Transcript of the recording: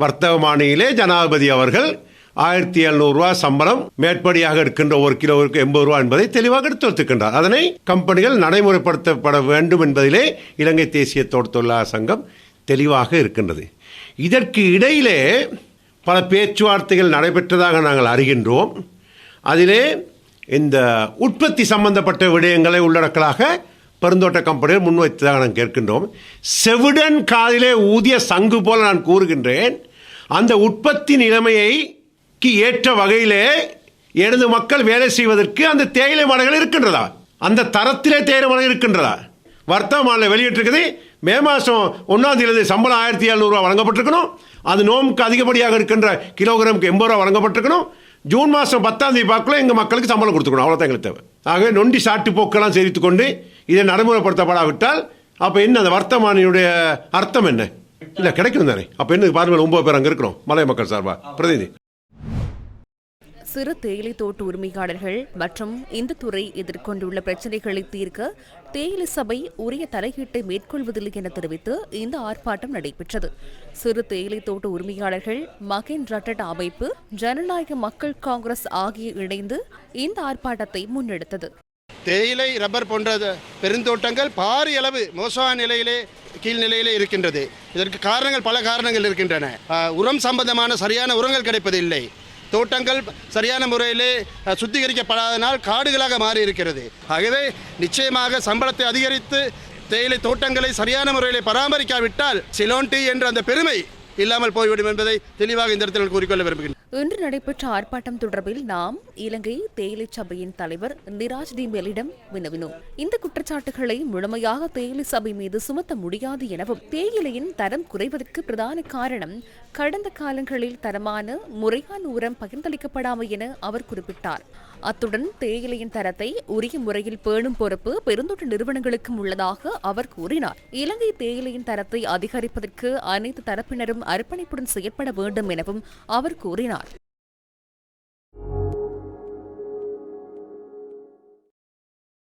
வர்த்தகமானியிலே ஜனாதிபதி அவர்கள் ஆயிரத்தி எழுநூறுரூவா சம்பளம் மேற்படியாக இருக்கின்ற ஒரு கிலோவிற்கு எண்பது ரூபா என்பதை தெளிவாக எடுத்து வைத்திருக்கின்றார். அதனை கம்பெனிகள் நடைமுறைப்படுத்தப்பட வேண்டும் என்பதிலே இலங்கை தேசிய தோட்ட தொழிலாளர் சங்கம் தெளிவாக இருக்கின்றது. இதற்கு இடையிலே பல பேச்சுவார்த்தைகள் நடைபெற்றதாக நாங்கள் அறிகின்றோம். அதிலே இந்த உற்பத்தி சம்பந்தப்பட்ட விடயங்களை உள்ளடக்கலாக பெருந்தோட்ட கம்பெனிகள் முன்வைத்ததாக நாங்கள் கேட்கின்றோம். செவிடன் காதிலே ஊதிய சங்கு போல நான் கூறுகின்றேன். அந்த உற்பத்தி நிலைமையைக்கு ஏற்ற வகையிலே எனது மக்கள் வேலை செய்வதற்கு அந்த தேயிலை மரங்கள் இருக்கின்றதா? அந்த தரத்திலே தேயிலை மலை இருக்கின்றதா? வர்த்தமானில் வெளியிட்டிருக்குது. மே மாதம் ஒன்றாம் தேதி சம்பளம் ஆயிரத்தி எழுநூறுவா வழங்கப்பட்டிருக்கணும். அது நோம்புக்கு அதிகப்படியாக இருக்கின்ற கிலோகிராமுக்கு எண்பது ரூபா வழங்கப்பட்டிருக்கணும். ஜூன் மாதம் பத்தாம் தேதி பார்க்கல எங்கள் மக்களுக்கு சம்பளம் கொடுத்துக்கணும். அவ்வளோதான் எங்களுக்கு தேவை. ஆகவே நொண்டி சாட்டு போக்கெல்லாம் சேரித்து கொண்டு இதை நடைமுறைப்படுத்தப்படாவிட்டால் அப்போ என்ன அந்த வர்த்தமானியுடைய அர்த்தம் என்ன? இல்லை கிடைக்கும் தானே. அப்போ என்ன பாருங்கள் ஒன்பது பேர் அங்கே இருக்கிறோம். மலை மக்கள் சார்பா. பிரதிநிதி. சிறு தேயிலை தோட்ட உரிமையாளர்கள் மற்றும் இந்த துறை எதிர்கொண்டுள்ள பிரச்சினைகளை தீர்க்க தேயிலை சபை உரிய தலையீட்டை மேற்கொள்வதில்லை என தெரிவித்து இந்த ஆர்ப்பாட்டம் நடைபெற்றது. சிறு தேயிலை தோட்ட உரிமையாளர்கள் மகேன் ரட்டட் அமைப்பு ஜனநாயக மக்கள் காங்கிரஸ் ஆகிய இணைந்து இந்த ஆர்ப்பாட்டத்தை முன்னெடுத்தது. தேயிலை ரப்பர் போன்ற பெருந்தோட்டங்கள் பாரிய அளவு மோசமான நிலையிலே கீழ்நிலையிலே இருக்கின்றது. இதற்கு காரணங்கள் பல காரணங்கள் இருக்கின்றன. உரம் சம்பந்தமான சரியான உரங்கள் கிடைப்பதில்லை தோட்டங்கள் சரியான முறையிலே சுத்திகரிக்கப்படாதனால் காடுகளாக மாறி இருக்கிறது ஆகவே நிச்சயமாக சம்பளத்தை அதிகரித்து தேயிலை தோட்டங்களை சரியான முறையிலே பராமரிக்காவிட்டால் சிலோன் டீ என்ற அந்த பெருமை இல்லாமல் போய்விடும் என்பதை தெளிவாக இந்த இடத்தில் கூறிக்கொள்ள விரும்புகிறேன். இன்று நடைபெற்ற ஆர்ப்பாட்டம் தொடர்பில் நாம் இலங்கை தேயிலை சபையின் தலைவர் நிராஜ் டி மெலிடம் வினவினோம். இந்த குற்றச்சாட்டுகளை முழுமையாக தேயிலை சபை மீது சுமத்த முடியாது எனவும் தேயிலையின் தரம் குறைவதற்கு பிரதான காரணம் கடந்த காலங்களில் தரமான முறையான உரம் பகிர்ந்தளிக்கப்படாமை என அவர் குறிப்பிட்டார். அத்துடன் தேயிலையின் தரத்தை உரிய முறையில் பேணும் பொறுப்பு பெருந்தொட்டு நிறுவனங்களுக்கும் உள்ளதாக அவர் கூறினார். இலங்கை தேயிலையின் தரத்தை அதிகரிப்பதற்கு அனைத்து தரப்பினரும் அர்ப்பணிப்புடன் செயற்பட வேண்டும் எனவும் அவர் கூறினார்.